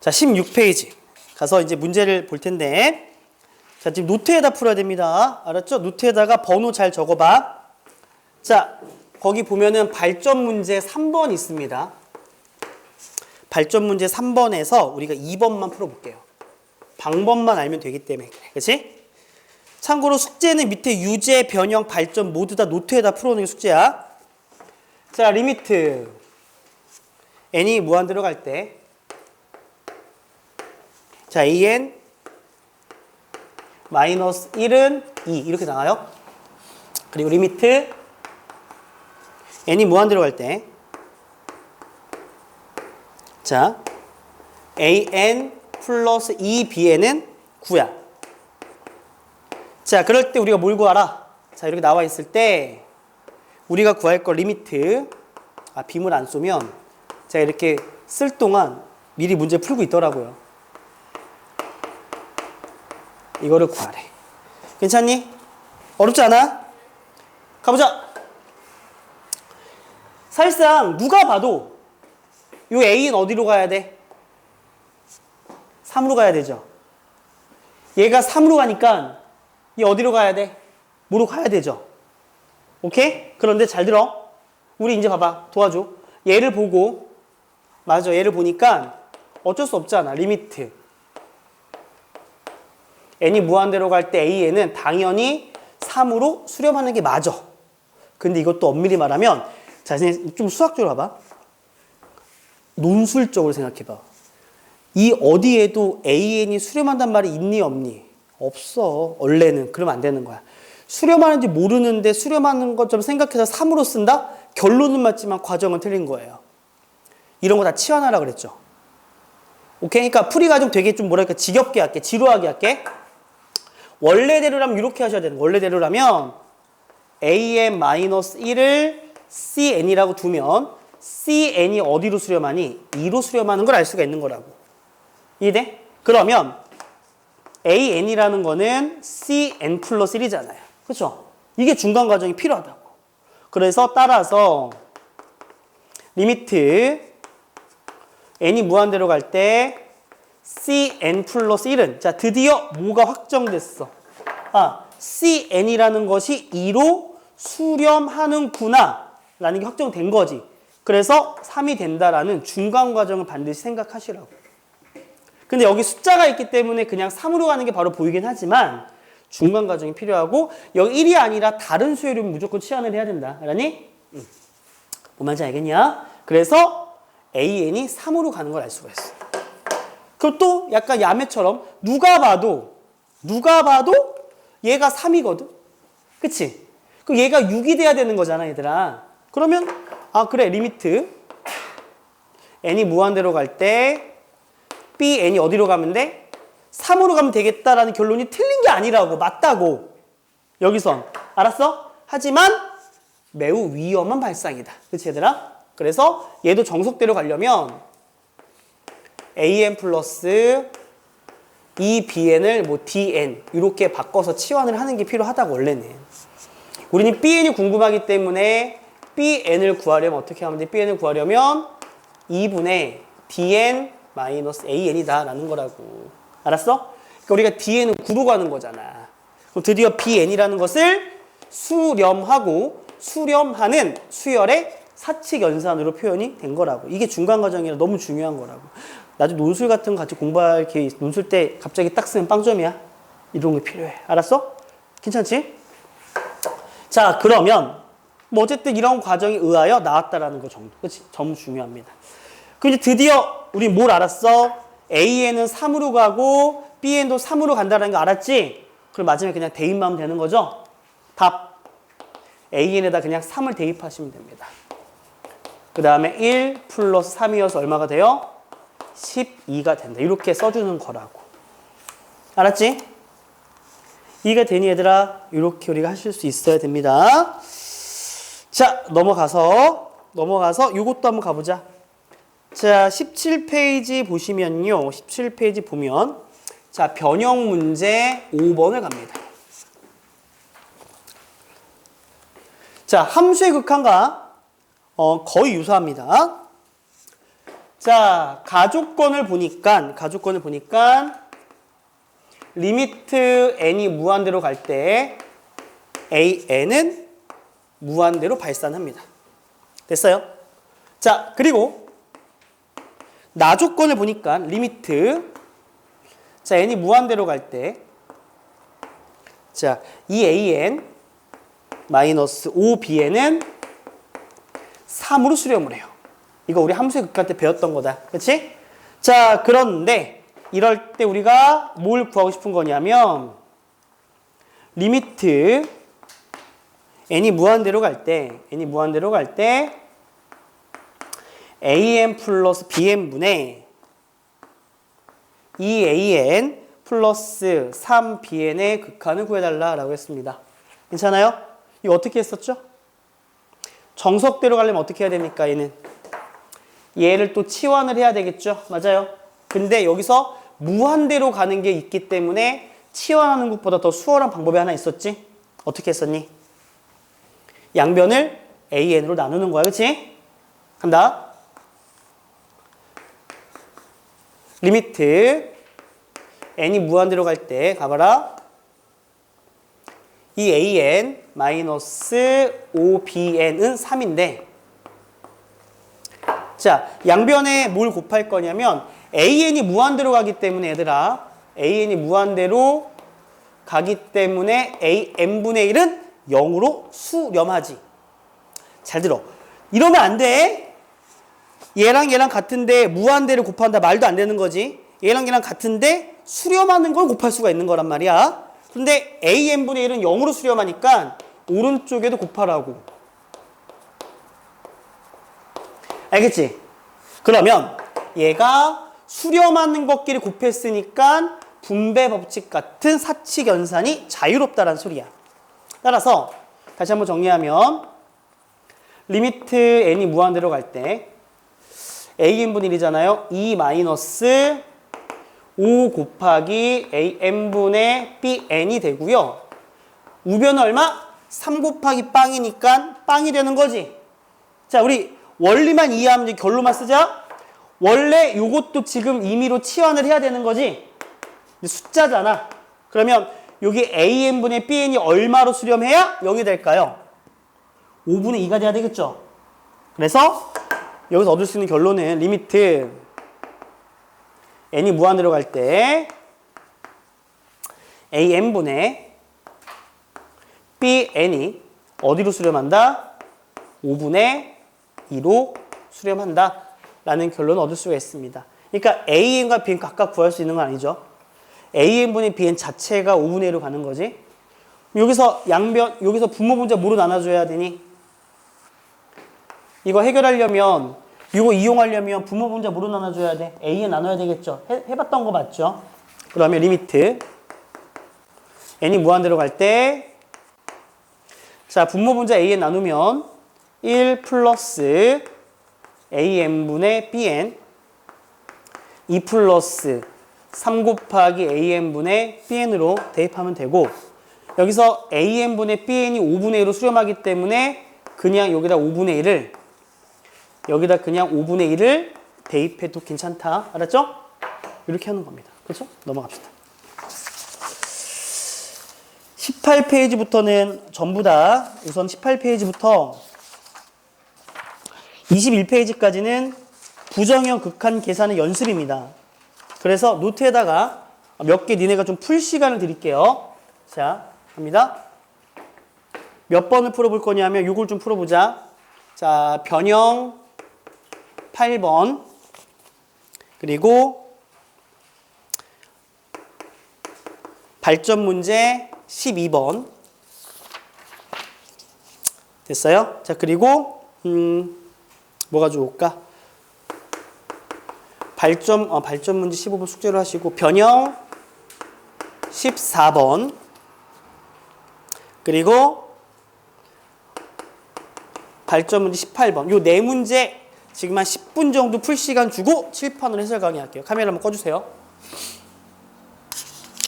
자, 16페이지. 가서 이제 문제를 볼 텐데. 자, 지금 노트에다 풀어야 됩니다. 알았죠? 노트에다가 번호 잘 적어봐. 자, 거기 보면은 발전 문제 3번 있습니다. 발전 문제 3번에서 우리가 2번만 풀어볼게요. 방법만 알면 되기 때문에. 그치? 참고로 숙제는 밑에 유제, 변형, 발전 모두 다 노트에다 게 숙제야. 자, 리미트. n이 무한대로 갈 때. 자, an 마이너스 1은 2 이렇게 나와요. 그리고 리미트 n이 무한대로 갈 때. 자, an 플러스 2bn은 9야. 자, 그럴 때 우리가 뭘 구하라? 자, 이렇게 나와 있을 때 우리가 구할 거 리미트 아, 빔을 안 쏘면 제가 이렇게 쓸 동안 미리 문제 풀고 있더라고요. 이거를 구하래. 괜찮니? 어렵지 않아? 가보자. 사실상 누가 봐도 요 A는 어디로 가야 돼? 3으로 가야 되죠. 얘가 3으로 가니까 얘 어디로 가야 돼? 뭐로 가야 되죠. 오케이? 그런데 잘 들어. 우리 이제 봐봐. 도와줘. 얘를 보고 맞아. 얘를 보니까 어쩔 수 없잖아. 리미트. N이 무한대로 갈 때 a에는 당연히 3으로 수렴하는 게 맞아. 근데 이것도 엄밀히 말하면 자, 선생님 좀 수학적으로 봐봐. 논술적으로 생각해봐. 이 어디에도 an이 수렴한단 말이 있니 없니? 없어. 원래는 그러면 안 되는 거야. 수렴하는지 모르는데 수렴하는 것처럼 생각해서 3으로 쓴다? 결론은 맞지만 과정은 틀린 거예요. 이런 거 다 치환하라 그랬죠. 오케이? 그러니까 풀이 과정 되게 좀 뭐랄까 지겹게 할게. 지루하게 할게. 원래대로라면 이렇게 하셔야 되는 거예요. 원래대로라면 an-1을 cn이라고 두면 cn이 어디로 수렴하니? 2로 수렴하는 걸 알 수가 있는 거라고. 이해돼? 그러면 an이라는 거는 cn 플러스 1이잖아요. 그렇죠? 이게 중간 과정이 필요하다고. 그래서 따라서 리미트 n이 무한대로 갈 때 cn 플러스 1은 자 드디어 뭐가 확정됐어. 아 cn이라는 것이 2로 수렴하는구나 라는 게 확정된 거지. 그래서 3이 된다라는 중간 과정을 반드시 생각하시라고. 근데 여기 숫자가 있기 때문에 그냥 3으로 가는 게 바로 보이긴 하지만 중간 과정이 필요하고 여기 1이 아니라 다른 수열이면 무조건 치환을 해야 된다. 알았니? 응. 뭔 말인지 알겠냐? 그래서 AN이 3으로 가는 걸 알 수가 있어. 그것도 약간 야매처럼 누가 봐도 누가 봐도 얘가 3이거든. 그치? 그럼 얘가 6이 돼야 되는 거잖아, 얘들아. 그러면 아 그래 리미트 n이 무한대로 갈 때 b n이 어디로 가면 돼? 3으로 가면 되겠다라는 결론이 틀린 게 아니라고 맞다고 여기선 알았어? 하지만 매우 위험한 발상이다. 그치 얘들아? 그래서 얘도 정석대로 가려면 an 플러스 2bn을 뭐 dn 이렇게 바꿔서 치환을 하는 게 필요하다고 원래는. 우리는 bn이 궁금하기 때문에 bn을 구하려면 어떻게 하면 돼? bn을 구하려면 2분의 dn 마이너스 an이다 라는 거라고. 알았어? 그러니까 우리가 dn은 9로 가는 거잖아. 그럼 드디어 bn이라는 것을 수렴하고 수렴하는 수열의 사칙 연산으로 표현이 된 거라고. 이게 중간 과정이라 너무 중요한 거라고 나중에 논술 같은 거 같이 공부할 있- 논술 때 갑자기 딱 쓰면 빵점이야 이런 게 필요해 알았어? 괜찮지? 자 그러면 뭐 어쨌든 이런 과정에 의하여 나왔다라는 거 정도. 그치? 너무 중요합니다. 그 이제 드디어 우리 뭘 알았어? A에는 3으로 가고 B에도 3으로 간다는 거 알았지? 그럼 마지막에 그냥 대입만 되는 거죠? 답. AN에다 그냥 3을 대입하시면 됩니다. 그 다음에 1 플러스 3이어서 얼마가 돼요? 12가 된다. 이렇게 써주는 거라고. 알았지? 이해가 되니 얘들아? 이렇게 우리가 하실 수 있어야 됩니다. 자, 넘어가서 넘어가서 요것도 한번 가보자. 자, 17페이지 보시면요. 17페이지 보면 자, 변형 문제 5번을 갑니다. 자, 함수의 극한과 어, 거의 유사합니다. 자, 가족권을 보니까, 가족권을 보니까, 리미트 n이 무한대로 갈 때, an은 무한대로 발산합니다. 됐어요? 자, 그리고, 나조건을 보니까, 리미트, 자, n이 무한대로 갈 때, 자, 이 an 마이너스 5bn은 3으로 수렴을 해요. 이거 우리 함수의 극한 때 배웠던 거다. 그렇지? 자, 그런데 이럴 때 우리가 뭘 구하고 싶은 거냐면 리미트 n이 무한대로 갈 때 n이 무한대로 갈 때 an 플러스 bn분의 2an 플러스 3bn의 극한을 구해달라라고 했습니다. 괜찮아요? 이거 어떻게 했었죠? 정석대로 가려면 어떻게 해야 됩니까? 얘는 얘를 또 치환을 해야 되겠죠? 맞아요. 근데 여기서 무한대로 가는 게 있기 때문에 치환하는 것보다 더 수월한 방법이 하나 있었지? 어떻게 했었니? 양변을 an으로 나누는 거야. 그치? 간다. 리미트 n이 무한대로 갈 때 가봐라. 이 an 마이너스 5bn은 3인데 자 양변에 뭘 곱할 거냐면 an이 무한대로 가기 때문에 얘들아 an이 무한대로 가기 때문에 a n분의 1은 0으로 수렴하지. 잘 들어. 이러면 안 돼. 얘랑 얘랑 같은데 무한대를 곱한다 말도 안 되는 거지. 얘랑 얘랑 같은데 수렴하는 걸 곱할 수가 있는 거란 말이야. 근데 an분의 1은 0으로 수렴하니까 오른쪽에도 곱하라고. 알겠지? 그러면 얘가 수렴하는 것끼리 곱했으니까 분배 법칙 같은 사칙 연산이 자유롭다는 소리야. 따라서 다시 한번 정리하면 리미트 n이 무한대로 갈 때 an분의 1이잖아요. 2 마이너스 5 곱하기 am분의 bn이 되고요. 우변은 얼마? 3 곱하기 빵이니까 빵이 되는 거지. 자, 우리 원리만 이해하면 이제 결론만 쓰자. 원래 요것도 지금 임의로 치환을 해야 되는 거지. 숫자잖아. 그러면 여기 am분의 bn이 얼마로 수렴해야 0이 될까요? 5분의 2가 돼야 되겠죠. 그래서 여기서 얻을 수 있는 결론은 리미트 n이 무한대로 갈 때 am분의 bn이 어디로 수렴한다? 5분의 2로 수렴한다. 라는 결론을 얻을 수가 있습니다. 그러니까 an과 bn 각각 구할 수 있는 건 아니죠. an분의 bn 자체가 5분의 1로 가는 거지. 여기서 양변, 여기서 분모 분자 뭐로 나눠줘야 되니? 이거 해결하려면 이거 이용하려면 부모 분자 뭐로 나눠줘야 돼? A에 나눠야 되겠죠? 해, 해봤던 거 맞죠? 그러면 리미트 n이 무한대로 갈 때 자, 분모 분자 A에 나누면 1 플러스 AN분의 BN 2 플러스 3 곱하기 AN분의 BN으로 대입하면 되고 여기서 AN분의 BN이 5분의 1로 수렴하기 때문에 그냥 여기다 5분의 1을 여기다 그냥 5분의 1을 대입해도 괜찮다. 알았죠? 이렇게 하는 겁니다. 그렇죠? 넘어갑시다. 18페이지부터는 전부 다 우선 18페이지부터 21페이지까지는 부정형 극한 계산의 연습입니다. 그래서 노트에다가 몇 개 니네가 좀 풀 시간을 드릴게요. 자, 갑니다. 몇 번을 풀어볼 거냐면 이걸 좀 풀어보자. 자, 변형 8번 그리고 발전 문제 12번 됐어요? 자 그리고 음 뭐가 좋을까? 발전 어, 발전 문제 15번 숙제로 하시고 변형 14번 그리고 발전 문제 18번 요 네 문제 지금 한 10분 정도 풀 시간 주고 칠판으로 해설 강의할게요. 카메라 한번 꺼주세요.